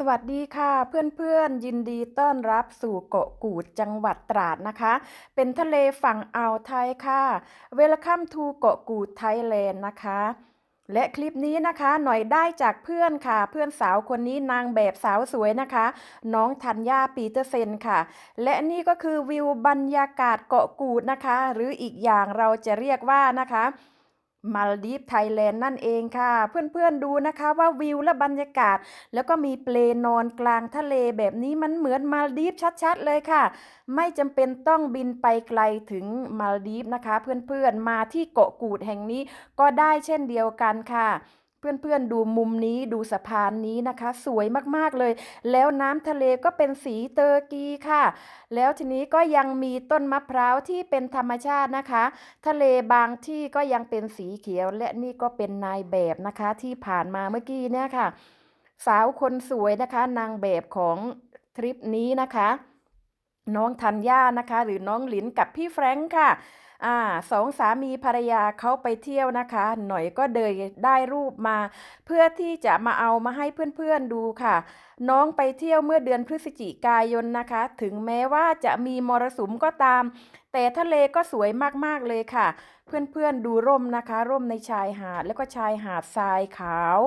สวัสดีค่ะเพื่อนๆยินดีต้อนรับสู่เกาะกูดจังหวัดตราดนะคะ เป็นทะเลฝั่งอ่าวไทยค่ะ Welcome to เกาะกูดไทยแลนด์นะคะ และคลิปนี้นะคะหน่อยได้จากเพื่อนค่ะ เพื่อนสาวคนนี้นางแบบสาวสวยนะคะ น้องธัญญาปีเตอร์เซนค่ะ และนี่ก็คือวิวบรรยากาศเกาะกูดนะคะ หรืออีกอย่างเราจะเรียกว่านะคะ มาลดีฟไทยแลนด์นั่นเองค่ะ เพื่อนๆดูนะคะว่าวิวและบรรยากาศ แล้วก็มีเปลนอนกลางทะเลแบบนี้มันเหมือนมาลดีฟชัดๆเลยค่ะ ไม่จำเป็นต้องบินไปไกลถึงมาลดีฟนะคะ เพื่อนๆมาที่เกาะกูดแห่งนี้ก็ได้เช่นเดียวกันค่ะ เพื่อนๆ ดูมุมนี้ดูสะพานนี้นะคะ สวยมากๆเลย แล้วน้ำทะเลก็เป็นสีเตอร์กีค่ะ แล้วทีนี้ก็ยังมีต้นมะพร้าวที่เป็นธรรมชาตินะคะ ทะเลบางที่ก็ยังเป็นสีเขียว และนี่ก็เป็นนายแบบนะคะที่ผ่านมาเมื่อกี้เนี่ยค่ะ สาวคนสวยนะคะ นางแบบของทริปนี้นะคะ น้องธัญญานะคะ หรือน้องหลินกับพี่แฟรงค์ค่ะ อ่าสองสามีภรรยาเขาไปเที่ยวนะคะ หน่อยก็เดยได้รูปมา เพื่อที่จะมาเอามาให้เพื่อนๆดูค่ะ น้องไปเที่ยวเมื่อเดือนพฤศจิกายนนะคะ ถึงแม้ว่าจะมีมรสุมก็ตาม แต่ทะเลก็สวยมากๆเลยค่ะ เพื่อนๆดูร่มนะคะ ร่มในชายหาดแล้วก็ชายหาดทรายขาว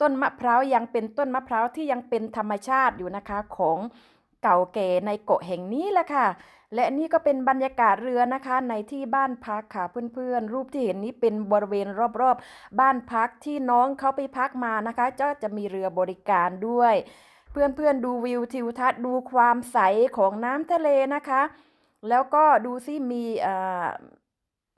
ต้นมะพร้าวยังเป็นต้นมะพร้าวที่ยังเป็นธรรมชาติอยู่นะคะของเก่าแก่ในเกาะแห่งนี้แหละค่ะ และนี่ก็เป็นบรรยากาศเรือนะคะในที่บ้านพักค่ะเพื่อนๆ รูปที่เห็นนี้เป็นบริเวณรอบๆ บ้านพักที่น้องเขาไปพักมานะคะก็จะมีเรือบริการด้วย เพื่อนๆดูวิวทิวทัศน์ดูความใสของน้ำทะเลนะคะ แล้วก็ดูซิมีเอ่อ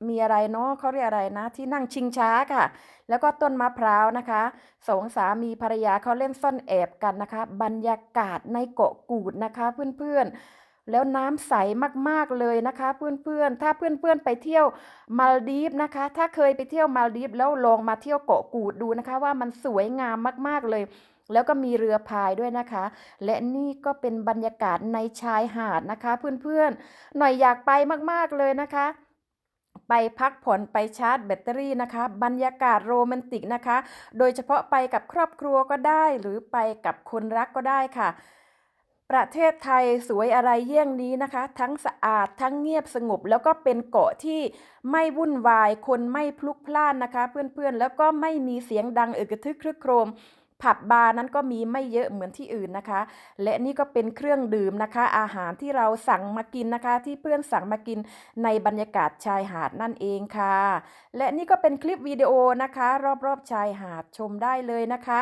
มีอะไรเนาะเขาเรียกอะไรนะ ที่นั่งชิงช้าค่ะ แล้วก็ต้นมะพร้าวนะคะสองสามีภรรยาเขาเล่นซ่อนแอบกันนะคะ บรรยากาศในเกาะกูดนะคะ เพื่อนๆ แล้วน้ำใสมากๆเลยนะคะ เพื่อนๆ ถ้าเพื่อนๆไปเที่ยวมาลดีฟนะคะ ถ้าเคยไปเที่ยวมาลดีฟแล้วลองมาเที่ยวเกาะกูดดูนะคะ ว่ามันสวยงามมากๆเลย แล้วก็มีเรือพายด้วยนะคะ และนี่ก็เป็นบรรยากาศในชายหาดนะคะ เพื่อนๆ หน่อยอยากไปมากๆเลยนะคะไปพักผ่อนไปชาร์จแบตเตอรี่นะคะ บรรยากาศโรแมนติกนะคะ โดยเฉพาะไปกับครอบครัวก็ได้ หรือไปกับคนรักก็ได้ค่ะ ประเทศไทยสวยอะไรเยี่ยงนี้นะคะ ทั้งสะอาดทั้งเงียบสงบ แล้วก็เป็นเกาะที่ไม่วุ่นวาย คนไม่พลุกพล่านนะคะ เพื่อนๆ แล้วก็ไม่มีเสียงดังเอึกทึกครึกโครมผับบาร์นั้นก็มีไม่เยอะเหมือนที่อื่นนะคะ และนี่ก็เป็นเครื่องดื่มนะคะ อาหารที่เราสั่งมากินนะคะ ที่เพื่อนสั่งมากินในบรรยากาศชายหาดนั่นเองค่ะ และนี่ก็เป็นคลิปวิดีโอนะคะ รอบๆชายหาดชมได้เลยนะคะ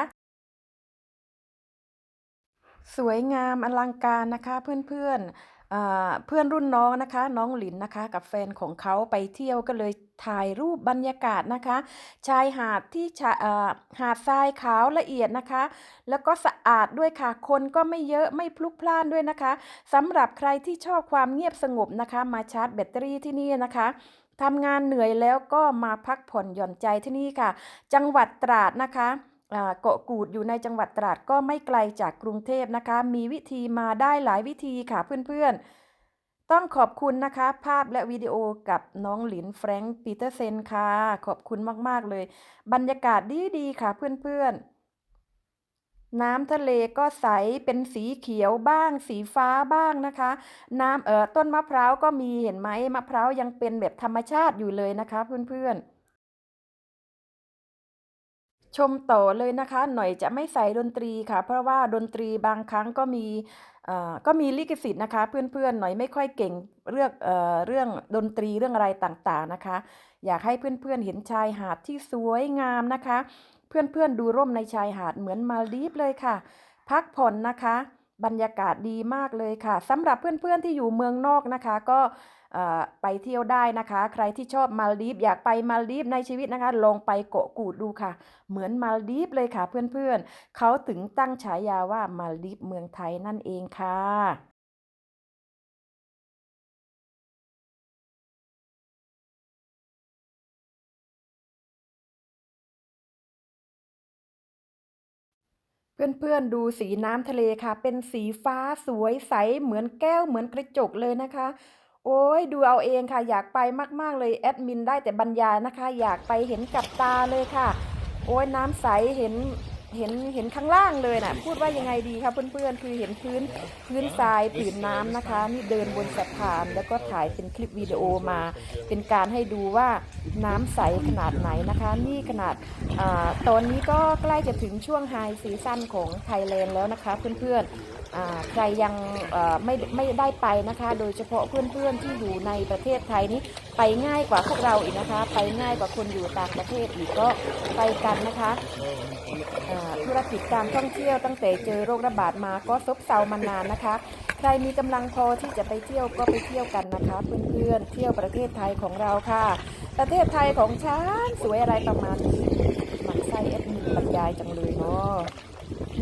สวยงามอลังการนะคะเพื่อนๆอ่าเพื่อนรุ่นน้องนะคะ น้องหลินนะคะ กับแฟนของเขาไปเที่ยวก็เลยถ่ายรูปบรรยากาศนะคะ ชายหาดที่ชะเอ่อหาดทรายขาวละเอียดนะคะ แล้วก็สะอาดด้วยค่ะ คนก็ไม่เยอะไม่พลุกพล่านด้วยนะคะสำหรับใครที่ชอบความเงียบสงบนะคะ มาชาร์จแบตเตอรี่ที่นี่นะคะทำงานเหนื่อยแล้วก็มาพักผ่อนหย่อนใจที่นี่ค่ะ จังหวัดตราดนะคะ เกาะกูดอยู่ในจังหวัดตราดก็ไม่ไกลจากกรุงเทพนะคะ มีวิธีมาได้หลายวิธีค่ะเพื่อนๆ ต้องขอบคุณนะคะ ภาพและวิดีโอกับน้องหลินแฟรงค์ปีเตอร์เซนค่ะ ขอบคุณมากๆเลย บรรยากาศดีๆค่ะเพื่อนๆ น้ำทะเลก็ใสเป็นสีเขียวบ้าง สีฟ้าบ้างนะคะ น้ำเอ่อต้นมะพร้าวก็มีเห็นไหมมะพร้าวยังเป็นแบบธรรมชาติอยู่เลยนะคะเพื่อนๆ ชมต่อเลยนะคะ หน่อยจะไม่ใส่ดนตรีค่ะ เพราะว่าดนตรีบางครั้งก็มีเออก็มีลิขสิทธิ์นะคะ เพื่อนๆหน่อยไม่ค่อยเก่งเรื่องเอ่อเรื่องดนตรีเรื่องอะไรต่างๆนะคะ อยากให้เพื่อนๆเห็นชายหาดที่สวยงามนะคะ เพื่อนๆดูร่มในชายหาดเหมือนมาลีฟเลยค่ะ พักผ่อนนะคะ บรรยากาศดีมากเลยค่ะสำหรับเพื่อนๆที่อยู่เมืองนอกนะคะ ก็ ไปเที่ยวได้นะคะ ใครที่ชอบมาลดีฟอยากไปมาลดีฟในชีวิตนะคะ ลองไปเกาะกูดดูค่ะ เหมือนมาลดีฟเลยค่ะเพื่อนๆเขาถึงตั้งฉายาว่ามาลดีฟเมืองไทยนั่นเองค่ะเพื่อนๆดูสีน้ำทะเลค่ะ เป็นสีฟ้าสวยใสเหมือนแก้วเหมือนกระจกเลยนะคะ โอ้ยดูเอาเองค่ะ อยากไปมากๆเลยแอดมินได้แต่บรรยายนะคะ อยากไปเห็นกับตาเลยค่ะ โอ้ยน้ำใสเห็นเห็นเห็นข้างล่างเลยนะพูดว่ายังไงดีคะเพื่อนๆ คือเห็นพื้นพื้นทรายผืนน้ำนะคะ นี่เดินบนสะพาน แล้วก็ถ่ายเป็นคลิปวิดีโอมา เป็นการให้ดูว่าน้ำใสขนาดไหนนะคะ นี่ขนาดอาตอนนี้ก็ใกล้จะถึงช่วงไฮซีซั่นของไทยแลนด์แล้วนะคะเพื่อนๆอ่า ใครยังไม่ไม่ได้ไปนะคะ โดยเฉพาะเพื่อนๆที่อยู่ในประเทศไทยนี้ไปง่ายกว่าพวกเราอีกนะคะ ไปง่ายกว่าคนอยู่ต่างประเทศอีกก็ไปกันนะคะธุรกิจการท่องเที่ยวตั้งแต่เจอโรคระบาดมาก็ซบเซามานานนะคะ ใครมีกำลังพอที่จะไปเที่ยวก็ไปเที่ยวกันนะคะ เพื่อนๆเที่ยวประเทศไทยของเราค่ะ ประเทศไทยของฉันสวยอะไรประมาณนี้หมันไส้เอ็ดมินบรรยายจังเลยเนาะ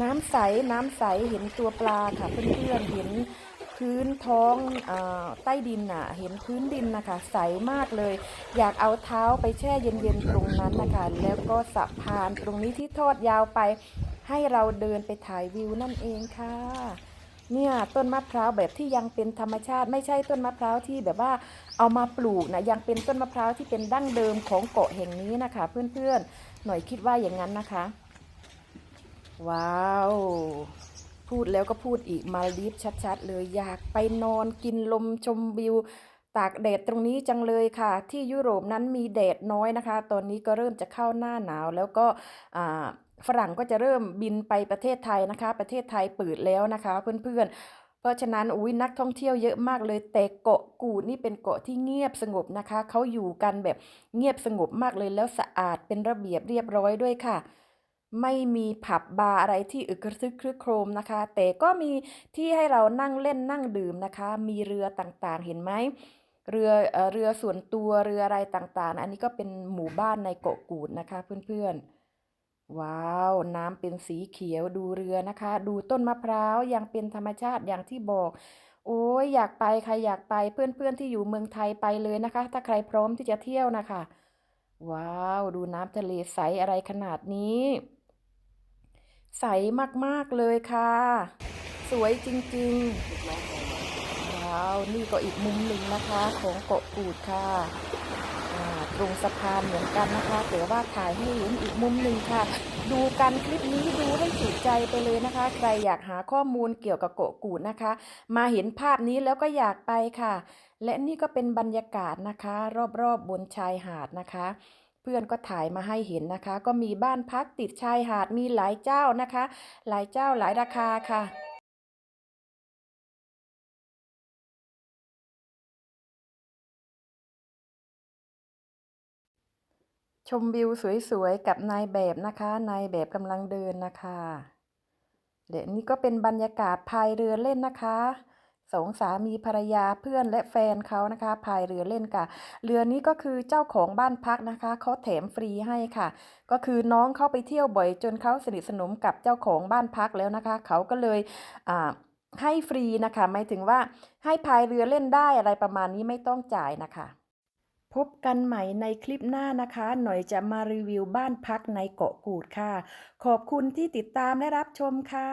น้ำใสน้ำใสเห็นตัวปลาค่ะเพื่อนๆเห็นพื้นท้องอใต้ดินน่ะ เห็นพื้นดินนะคะ ใสมากเลย อยากเอาเท้าไปแช่เย็นๆตรงนั้นนะคะ แล้วก็สะพานตรงนี้ที่ทอดยาวไป ให้เราเดินไปถ่ายวิวนั่นเองค่ะ เนี่ยต้นมะพร้าวแบบที่ยังเป็นธรรมชาติ ไม่ใช่ต้นมะพร้าวที่แบบว่าเอามาปลูกนะยังเป็นต้นมะพร้าวที่เป็นดั้งเดิมของเกาะแห่งนี้นะคะ เพื่อนๆหน่อยคิดว่าอย่างนั้นนะคะ ว้าว พูดแล้วก็พูดอีกมาลีฟชัดๆ เลยอยากไปนอนกินลมชมวิว ตากแดดตรงนี้จังเลยค่ะ ที่ยุโรปนั้นมีแดดน้อยนะคะ ตอนนี้ก็เริ่มจะเข้าหน้าหนาวแล้วก็ฝรั่งก็จะเริ่มบินไปประเทศไทยนะคะ ประเทศไทยเปิดแล้วนะคะ เพื่อนๆ เพราะฉะนั้นอุ้ยนักท่องเที่ยวเยอะมากเลยแต่เกาะกูดนี่เป็นเกาะที่เงียบสงบนะคะเขาอยู่กันแบบเงียบสงบมากเลยแล้วสะอาดเป็นระเบียบเรียบร้อยด้วยค่ะ ไม่มีผับบาร์อะไรที่อึกระทึกครึกโครมนะคะ แต่ก็มีที่ให้เรานั่งเล่นนั่งดื่มนะคะ มีเรือต่างๆ เห็นไหมเรือเอ่อเรือส่วนตัวเรืออะไรต่างๆ อันนี้ก็เป็นหมู่บ้านในเกาะกูดนะคะ เพื่อนๆ ว้าว น้ำเป็นสีเขียวดูเรือนะคะ ดูต้นมะพร้าวยังเป็นธรรมชาติอย่างที่บอก โอ้ยอยากไปใครอยากไปเพื่อนๆที่อยู่เมืองไทยไปเลยนะคะ ถ้าใครพร้อมที่จะเที่ยวนะคะ ว้าว ดูน้ำทะเลใสอะไรขนาดนี้ ใสมากๆเลยค่ะ สวยจริงๆว้าวนี่ก็อีกมุมหนึ่งนะคะ ของเกาะกูดค่ะตรงสะพานเหมือนกันนะคะแต่ว่าถ่ายให้เห็นอีกมุมหนึ่งค่ะ ดูกันคลิปนี้ดูให้จุใจไปเลยนะคะ ใครอยากหาข้อมูลเกี่ยวกับเกาะกูดนะคะ มาเห็นภาพนี้แล้วก็อยากไปค่ะ และนี่ก็เป็นบรรยากาศนะคะ รอบๆบบนชายหาดนะคะ พื่อนก็ถ่ายมาให้เห็นนะคะ ก็มีบ้านพักติดชายหาดมีหลายเจ้านะคะ หลายเจ้าหลายราคาค่ะชมวิวสวยๆ กับนายแบบนะคะ นายแบบกำลังเดินนะคะและนี่ก็เป็นบรรยากาศพายเรือเล่นนะคะ สองสามีภรรยาเพื่อนและแฟนเขานะคะพายเรือเล่นค่ะ เรือนี้ก็คือเจ้าของบ้านพักนะคะเขาแถมฟรีให้ค่ะ ก็คือน้องเข้าไปเที่ยวบ่อยจนเขาสนิทสนมกับเจ้าของบ้านพักแล้วนะคะ เขาก็เลยอ่าให้ฟรีนะคะหมายถึงว่าให้พายเรือเล่นได้อะไรประมาณนี้ไม่ต้องจ่ายนะคะ พบกันใหม่ในคลิปหน้านะคะ หน่อยจะมารีวิวบ้านพักในเกาะกูดค่ะ ขอบคุณที่ติดตามและรับชมค่ะ